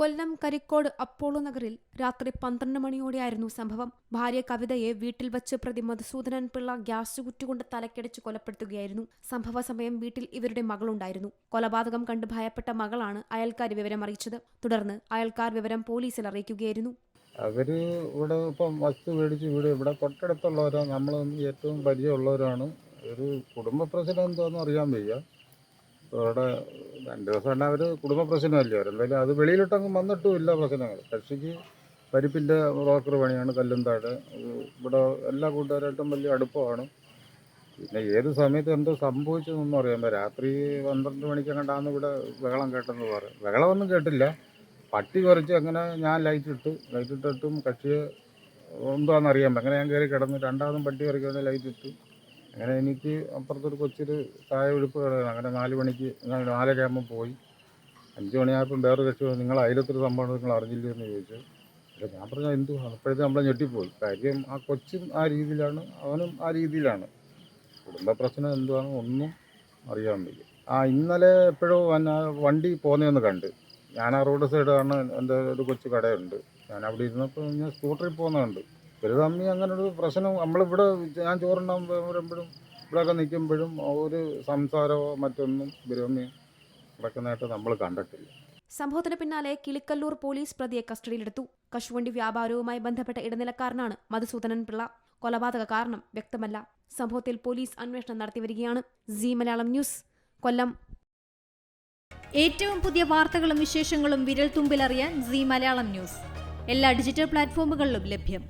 കൊല്ലം Karikode Apollo നഗറിൽ രാത്രി പന്ത്രണ്ട് മണിയോടെയായിരുന്നു സംഭവം. ഭാര്യ കവിതയെ വീട്ടിൽ വച്ച് പ്രതി മധുസൂദനൻ പിള്ള ഗ്യാസ് കുറ്റുകൊണ്ട് തലക്കടിച്ച് കൊലപ്പെടുത്തുകയായിരുന്നു. സംഭവ സമയം വീട്ടിൽ ഇവരുടെ മകളുണ്ടായിരുന്നു. കൊലപാതകം കണ്ട് ഭയപ്പെട്ട മകളാണ് അയൽക്കാർ വിവരം അറിയിച്ചത്. തുടർന്ന് അയൽക്കാർ വിവരം പോലീസിൽ അറിയിക്കുകയായിരുന്നു. അവർ ഇവിടെ ഇപ്പം വസ്തു മേടിച്ച് ഇവിടെ ഇവിടെ തൊട്ടടുത്തുള്ളവരാണ് നമ്മൾ ഏറ്റവും പരിചയമുള്ളവരാണ്. ഒരു കുടുംബ എന്താണെന്ന് അറിയാൻ വയ്യ. ഇവിടെ രണ്ട് ദിവസം തന്നെ അവർ കുടുംബ പ്രശ്നമല്ലേ? അവരെന്തായാലും അത് വെളിയിലോട്ടങ്ങ് വന്നിട്ടും ഇല്ല പ്രശ്നങ്ങൾ കക്ഷിക്ക് പരിപ്പിന്റെ ബ്രോക്കർ പണിയാണ് കല്ലുംതാട് താഴെ. ഇവിടെ എല്ലാ കൂട്ടുകാരായിട്ടും വലിയ അടുപ്പമാണ്. പിന്നെ ഏത് സമയത്ത് എന്തോ സംഭവിച്ചതെന്നൊന്നും അറിയാൻ രാത്രി പന്ത്രണ്ട് മണിക്ക് കണ്ടാന്ന് ഇവിടെ ബഹളം കേട്ടെന്ന് പറയും ബഹളമൊന്നും കേട്ടില്ല. പട്ടി കുറച്ച് അങ്ങനെ ഞാൻ ലൈറ്റ് ഇട്ടു. ലൈറ്റ് ഇട്ടിട്ടും കക്ഷിയെ എന്താണെന്ന് അറിയാൻ അങ്ങനെ ഞാൻ കയറി കിടന്നു രണ്ടാമതും പട്ടി കുറയ്ക്കാണ്ട് ലൈറ്റ് ഇട്ടു. അങ്ങനെ എനിക്ക് അപ്പുറത്തൊരു കൊച്ചൊരു താഴെ ഒഴുപ്പ് കിടക്കണം അങ്ങനെ നാല് മണിക്ക് നാലര ആകുമ്പോൾ പോയി. അഞ്ച് മണിയായപ്പം വേറെ കക്ഷി നിങ്ങൾ അയലത്തൊരു സംഭവം നിങ്ങൾ അറിഞ്ഞില്ലേ എന്ന് ചോദിച്ചു. പക്ഷേ ഞാൻ പറഞ്ഞു എന്തു അപ്പോഴത്തെ നമ്മളെ ഞെട്ടിപ്പോയി. കാര്യം ആ കൊച്ചും ആ രീതിയിലാണ് അവനും ആ രീതിയിലാണ്. കുടുംബ പ്രശ്നം എന്തുവാണ് ഒന്നും അറിയാൻ ആ ഇന്നലെ എപ്പോഴോ വണ്ടി പോകുന്നതെന്ന് കണ്ട്. ഞാൻ ആ റോഡ് സൈഡാണ് എന്റെ ഒരു കൊച്ചു കടയുണ്ട്. ഞാൻ അവിടെ ഇരുന്നപ്പോൾ ഞാൻ സ്കൂട്ടറിൽ പോകുന്നതുണ്ട് ഒരു തമ്മി അങ്ങനെ ഒരു പ്രശ്നം നമ്മളിവിടെ ഞാൻ ചോറുണ്ടാൻ വരുമ്പോഴും ഇവിടെയൊക്കെ നിൽക്കുമ്പോഴും ഒരു സംസാരമോ മറ്റൊന്നും ബിരോമി നടക്കുന്നതായിട്ട് നമ്മൾ കണ്ടിട്ടില്ല. സംഭവത്തിന് പിന്നാലെ കിളിക്കല്ലൂർ പോലീസ് പ്രതിയെ കസ്റ്റഡിയിലെടുത്തു. കശുവണ്ടി വ്യാപാരവുമായി ബന്ധപ്പെട്ട ഇടനിലക്കാരനാണ് മധുസൂദനൻ പിള്ള. കൊലപാതക കാരണം വ്യക്തമല്ല. സംഭവത്തിൽ പോലീസ് അന്വേഷണം നടത്തിവരികയാണ് സി മലയാളം ന്യൂസ് കൊല്ലം. ഏറ്റവും പുതിയ വാർത്തകളും വിശേഷങ്ങളും വിരൽ തുമ്പിലറിയാൻ സി മലയാളം ന്യൂസ്. എല്ലാ ഡിജിറ്റൽ പ്ലാറ്റ്ഫോമുകളിലും ലഭ്യം.